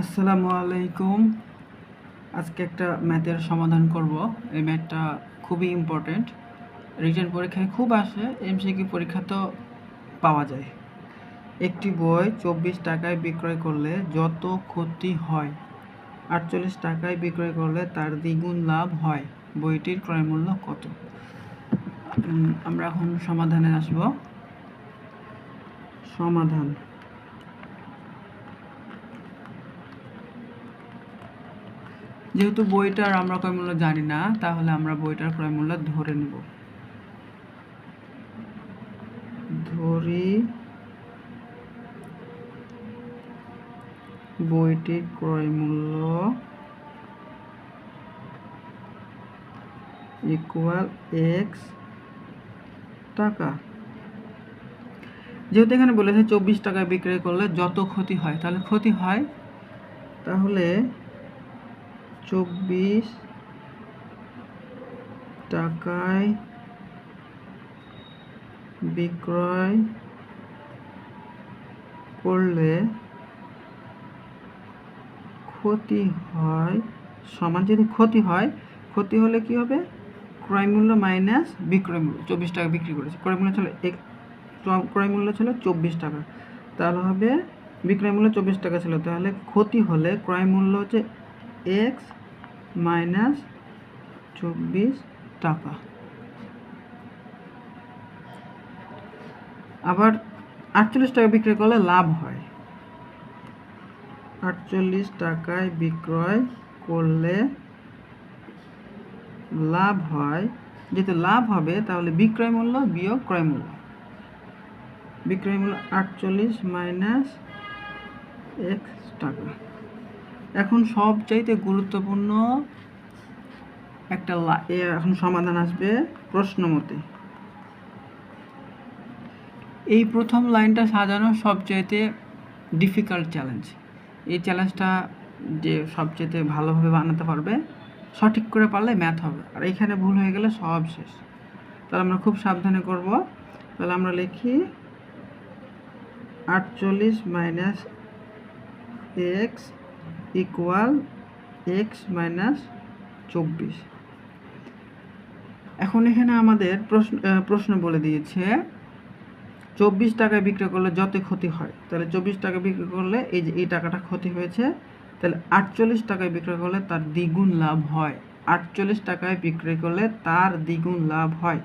আসসালামু আলাইকুম। আজকে একটা ম্যাথের সমাধান করব। এই ম্যাথটা খুবই ইম্পর্ট্যান্ট রিটার্ন পরীক্ষায় খুব আসে এমসিকিউ পরীক্ষা তো পাওয়া যায়। একটি বই চব্বিশ টাকায় বিক্রয় করলে যত ক্ষতি হয়, আটচল্লিশ টাকায় বিক্রয় করলে তার দ্বিগুণ লাভ হয়। বইটির ক্রয় মূল্য কত? আমরা এখন সমাধানে আসব। সমাধান। যেহেতু বইটার আমরা ক্রয় মূল্য জানি না, তাহলে আমরা বইটার ক্রয় মূল্য ধরে নেব। ধরি বইটির ক্রয় মূল্য ইকুয়াল এক্স টাকা। যেহেতু এখানে বলেছে চব্বিশ টাকায় বিক্রয় করলে যত ক্ষতি হয়, তাহলে ক্ষতি হয়, তাহলে চব্বিশ টাকায় বিক্রয় করলে ক্ষতি হয়, সমান যদি ক্ষতি হয়, ক্ষতি হলে কি হবে? ক্রয় মূল্য মাইনাস বিক্রয় মূল্য, চব্বিশ টাকা বিক্রি করেছে। ক্রয় মূল্য ছিল এক ক্রয় মূল্য ছিল চব্বিশ টাকা। তাহলে হবে বিক্রয় মূল্য চব্বিশ টাকা ছিল। তাহলে ক্ষতি হলে ক্রয় মূল্য হচ্ছে এক্স মাইনাস চব্বিশ টাকা। আবার আটচল্লিশ টাকা বিক্রয় করলে লাভ হয়। আটচল্লিশ টাকায় বিক্রয় করলে লাভ হয়। যেহেতু লাভ হবে, তাহলে বিক্রয় মূল্য বিয়োগ ক্রয় মূল্য। বিক্রয় মূল্য আটচল্লিশ মাইনাস এক্স টাকা। এখন সবচাইতে গুরুত্বপূর্ণ একটা এখন সমাধান আসবে প্রশ্ন মতে। এই প্রথম লাইনটা সাজানো সবচাইতে ডিফিকাল্ট চ্যালেঞ্জ এই চ্যালেঞ্জটা যে সবচাইতে ভালোভাবে বানাতে পারবে, সঠিক করে পারলে ম্যাথ হবে। আর এখানে ভুল হয়ে গেলে সব শেষ। তাহলে আমরা খুব সাবধানে করব। তাহলে আমরা লিখি আটচল্লিশ minus x equal x minus চব্বিশ। এখন এখানে আমাদের প্রশ্ন প্রশ্ন বলে দিয়েছে, চব্বিশ টাকায় বিক্রি করলে যত ক্ষতি হয়, তাহলে চব্বিশ টাকা বিক্রি করলে এই যে, এই টাকাটা ক্ষতি হয়েছে, তাহলে আটচল্লিশ টাকায় বিক্রি করলে তার দ্বিগুণ লাভ হয়। আটচল্লিশ টাকায় বিক্রয় করলে তার দ্বিগুণ লাভ হয়।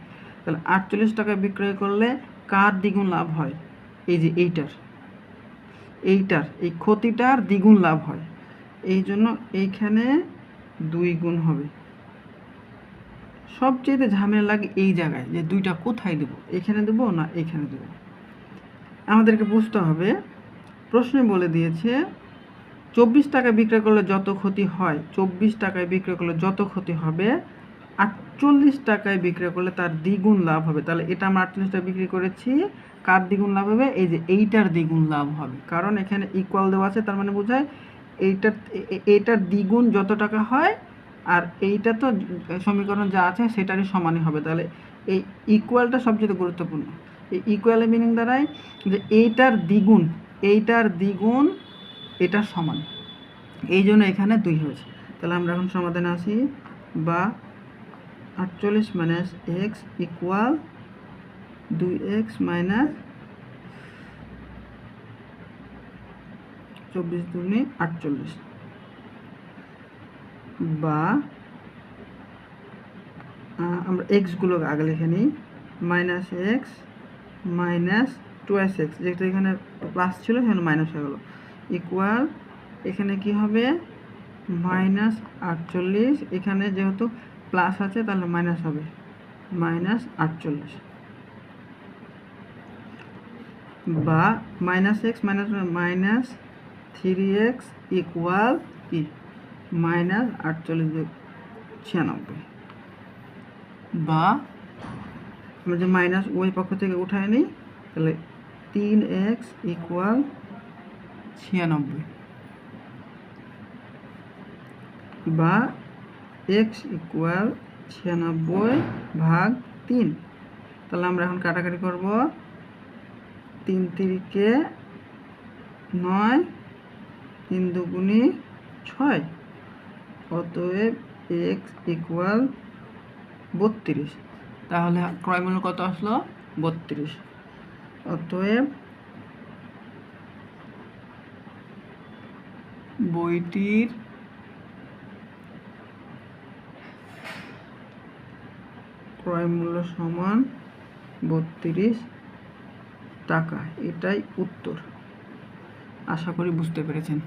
তাহলে আটচল্লিশ টাকায় বিক্রয় করলে কার দ্বিগুণ লাভ হয়? এই যে, এইটার। এইটার, এই ক্ষতিটার দ্বিগুণ লাভ হয়। এই জন্য এইখানে দুই গুণ হবে। সবচেয়ে ঝামেলা লাগে এই জায়গায় যে দুইটা কোথায় দেব, এখানে দেব না এখানে দেব। আমাদেরকে বুঝতে হবে, প্রশ্নে বলে দিয়েছে, চব্বিশ টাকায় বিক্রয় করলে যত ক্ষতি হয়, চব্বিশ টাকায় বিক্রয় করলে যত ক্ষতি হবে, আটচল্লিশ টাকায় বিক্রয় করলে তার দ্বিগুণ লাভ হবে। তাহলে এটা আমরা আটচল্লিশ টাকা বিক্রি করেছি, কার দ্বিগুণ লাভ হবে? এই যে এইটার দ্বিগুণ লাভ হবে। কারণ এখানে ইকুয়াল দেওয়া আছে, তার মানে বোঝায় এইটার এইটার দ্বিগুণ যত টাকা হয়, আর এইটা তো সমীকরণ যা আছে সেটারই সমানই হবে। তাহলে এই ইকুয়ালটা সবচেয়ে গুরুত্বপূর্ণ। এই ইকুয়ালের মিনিং দাঁড়ায় যে এইটার দ্বিগুণ এইটার দ্বিগুণ, এটার সমান। এই জন্য এখানে দুই হয়েছে। তাহলে আমরা এখন সমাধানে আসি। বা আটচল্লিশ মাইনাস এক্স ইকুয়াল দুই এক্স মাইনাস চব্বিশ দুগুণে আটচল্লিশ। বা আমরা এক্সগুলো আগে লিখে নিই। Minus x minus twice x যেটা এখানে প্লাস ছিল সেখানে মাইনাস হয়ে গেলো। ইকুয়াল এখানে কি হবে? মাইনাস আটচল্লিশ, এখানে যেহেতু প্লাস আছে তাহলে মাইনাস হবে। মাইনাস আটচল্লিশ। বা minus x minus minus three x equal কি? মাইনাস আটচল্লিশ ছিয়ানব্বই। বা আমরা যে মাইনাস ওই পক্ষ থেকে উঠায় নিই, তাহলে তিন এক্স ইকুয়াল ছিয়ানব্বই। বা এক্স ইকুয়াল ছিয়ানব্বই ভাগ তিন। তাহলে আমরা এখন কাটাকাটি করব। তিন তিরিকে নয় তিন দুগুণে ছয়। অতএব এক্স ইকুয়াল বত্রিশ। তাহলে ক্রয় মূল্য কত আসলো? বত্রিশ। অতএব বইটির ক্রয় মূল্য সমান বত্রিশ টাকা। এটাই উত্তর। আশা করি বুঝতে পেরেছেন।